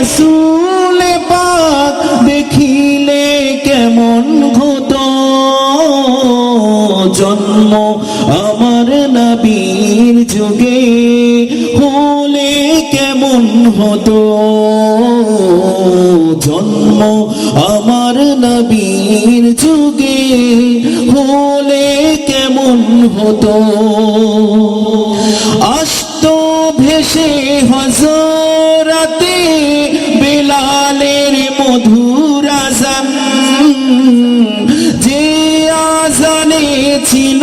রসুল পাক দেখিলে কেমন হতো? জন্ম আমার নবীর যুগে হলে কেমন হতো? জন্ম আমার নবীর যুগে হলে কেমন হতো? আস্ত ভেসে হজরাতে মধুর যে আজানে ছিল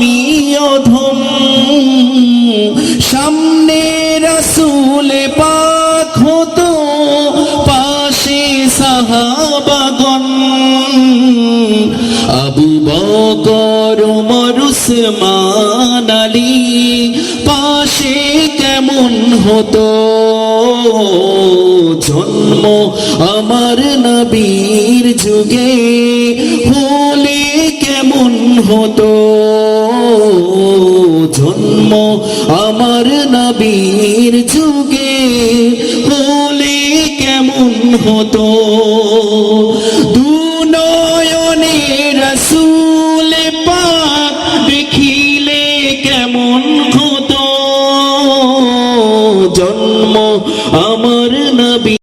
আমি অধম। সামনে রসুল পাক হতো, পাশে সাহাবাগন আবু বকর ওমর উসমান পাশে কেমন হতো? জন্ম আমার নবীর যুগে হলে কেমন হতো? আমার নবীর যুগে হলে কেমন হতো? রসুল